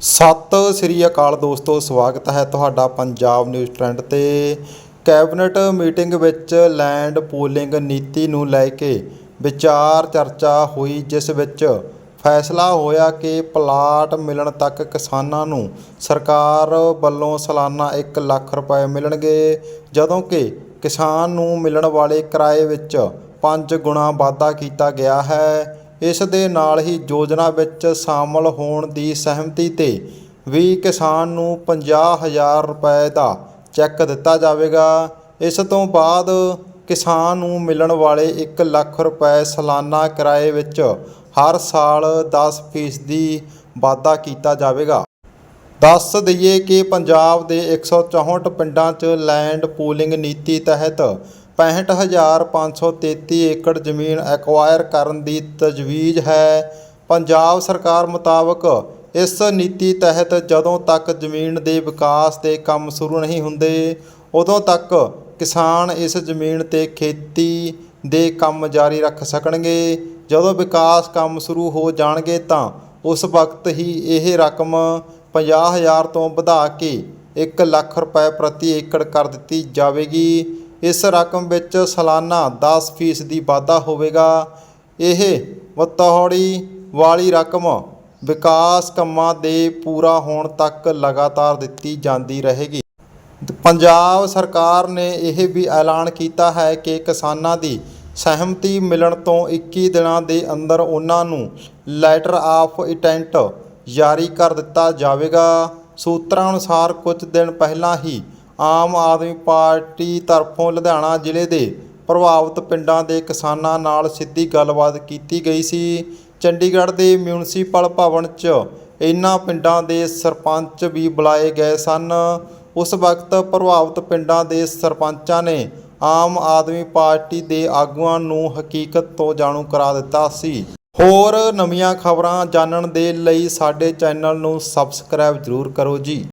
ਸਤਿ ਸ੍ਰੀ ਅਕਾਲ ਦੋਸਤੋ, ਸਵਾਗਤ ਹੈ ਤੁਹਾਡਾ ਪੰਜਾਬ ਨਿਊਜ਼ ਟ੍ਰੈਂਡ ਤੇ। ਕੈਬਨਿਟ ਮੀਟਿੰਗ ਵਿੱਚ ਲੈਂਡ ਪੂਲਿੰਗ ਨੀਤੀ ਨੂੰ ਲੈ ਕੇ ਵਿਚਾਰ ਚਰਚਾ ਹੋਈ, ਜਿਸ ਵਿੱਚ ਫੈਸਲਾ ਹੋਇਆ ਕਿ ਪਲਾਟ ਮਿਲਣ ਤੱਕ ਕਿਸਾਨਾਂ ਨੂੰ ਸਰਕਾਰ ਵੱਲੋਂ ਸਾਲਾਨਾ 1 ਲੱਖ ਰੁਪਏ ਮਿਲਣਗੇ, ਜਦੋਂ ਕਿ ਕਿਸਾਨ ਨੂੰ ਮਿਲਣ ਵਾਲੇ ਕਿਰਾਏ ਵਿੱਚ 5 ਗੁਣਾ ਵਾਧਾ ਕੀਤਾ ਗਿਆ ਹੈ। ਇਸ ਦੇ ਨਾਲ ਹੀ ਯੋਜਨਾ ਵਿੱਚ ਸ਼ਾਮਲ ਹੋਣ ਦੀ ਸਹਿਮਤੀ ਤੇ ਵੀ ਕਿਸਾਨ ਨੂੰ 50000 ਰੁਪਏ ਦਾ ਚੈੱਕ ਦਿੱਤਾ ਜਾਵੇਗਾ। ਇਸ ਤੋਂ ਬਾਅਦ ਕਿਸਾਨ ਨੂੰ ਮਿਲਣ ਵਾਲੇ 1 ਲੱਖ ਰੁਪਏ ਸਾਲਾਨਾ ਕਿਰਾਏ ਵਿੱਚ ਹਰ ਸਾਲ 10% ਦੀ ਵਾਧਾ ਕੀਤਾ ਜਾਵੇਗਾ। ਦੱਸ ਦਈਏ ਕਿ ਪੰਜਾਬ ਦੇ 164 ਪਿੰਡਾਂ 'ਚ ਲੈਂਡ ਪੂਲਿੰਗ ਨੀਤੀ ਤਹਿਤ 65533 ਏਕੜ ਜ਼ਮੀਨ ਐਕਵਾਇਰ ਕਰਨ ਦੀ ਤਜਵੀਜ਼ ਹੈ। ਪੰਜਾਬ ਸਰਕਾਰ ਮੁਤਾਬਕ ਇਸ ਨੀਤੀ ਤਹਿਤ ਜਦੋਂ ਤੱਕ ਜ਼ਮੀਨ ਦੇ ਵਿਕਾਸ ਦੇ ਕੰਮ ਸ਼ੁਰੂ ਨਹੀਂ ਹੁੰਦੇ, ਉਦੋਂ ਤੱਕ ਕਿਸਾਨ ਇਸ ਜ਼ਮੀਨ ਤੇ ਖੇਤੀ ਦੇ ਕੰਮ ਜਾਰੀ ਰੱਖ ਸਕਣਗੇ। ਜਦੋਂ ਵਿਕਾਸ ਕੰਮ ਸ਼ੁਰੂ ਹੋ ਜਾਣਗੇ ਤਾਂ ਉਸ ਵਕਤ ਹੀ ਇਹ ਰਕਮ 50000 ਤੋਂ ਵਧਾ ਕੇ 1 ਲੱਖ ਰੁਪਏ ਪ੍ਰਤੀ ਏਕੜ ਕਰ ਦਿੱਤੀ ਜਾਵੇਗੀ। ਇਸ ਰਕਮ ਵਿੱਚ ਸਾਲਾਨਾ 10% ਦੀ ਵਾਧਾ ਹੋਵੇਗਾ। ਇਹ ਵਤੌੜੀ ਵਾਲੀ ਰਕਮ ਵਿਕਾਸ ਕੰਮਾਂ ਦੇ ਪੂਰਾ ਹੋਣ ਤੱਕ ਲਗਾਤਾਰ ਦਿੱਤੀ ਜਾਂਦੀ ਰਹੇਗੀ। ਪੰਜਾਬ ਸਰਕਾਰ ਨੇ ਇਹ ਵੀ ਐਲਾਨ ਕੀਤਾ ਹੈ ਕਿ ਕਿਸਾਨਾਂ ਦੀ ਸਹਿਮਤੀ ਮਿਲਣ ਤੋਂ 21 ਦਿਨਾਂ ਦੇ ਅੰਦਰ ਉਹਨਾਂ ਨੂੰ ਲੈਟਰ ਆਫ ਇੰਟੈਂਟ ਜਾਰੀ ਕਰ ਦਿੱਤਾ ਜਾਵੇਗਾ। ਸੂਤਰਾਂ ਅਨੁਸਾਰ ਕੁਝ ਦਿਨ ਪਹਿਲਾਂ ਹੀ ਆਮ ਆਦਮੀ ਪਾਰਟੀ ਤਰਫੋਂ ਲੁਧਿਆਣਾ ਜ਼ਿਲ੍ਹੇ ਦੇ ਪ੍ਰਭਾਵਿਤ ਪਿੰਡਾਂ ਦੇ ਕਿਸਾਨਾਂ ਨਾਲ ਸਿੱਧੀ ਗੱਲਬਾਤ ਕੀਤੀ ਗਈ ਸੀ। ਚੰਡੀਗੜ੍ਹ ਦੇ ਮਿਊਨਿਸਪਲ ਭਵਨ 'ਚ ਇਨ੍ਹਾਂ ਪਿੰਡਾਂ ਦੇ ਸਰਪੰਚ ਵੀ ਬੁਲਾਏ ਗਏ ਸਨ। ਉਸ ਵਕਤ ਪ੍ਰਭਾਵਿਤ ਪਿੰਡਾਂ ਦੇ ਸਰਪੰਚਾਂ ਨੇ ਆਮ ਆਦਮੀ ਪਾਰਟੀ ਦੇ ਆਗੂਆਂ ਨੂੰ ਹਕੀਕਤ ਤੋਂ ਜਾਣੂ ਕਰਾ ਦਿੱਤਾ ਸੀ। ਹੋਰ ਨਵੀਆਂ ਖਬਰਾਂ ਜਾਣਨ ਦੇ ਲਈ ਸਾਡੇ ਚੈਨਲ ਨੂੰ ਸਬਸਕ੍ਰਾਈਬ ਜ਼ਰੂਰ ਕਰੋ ਜੀ।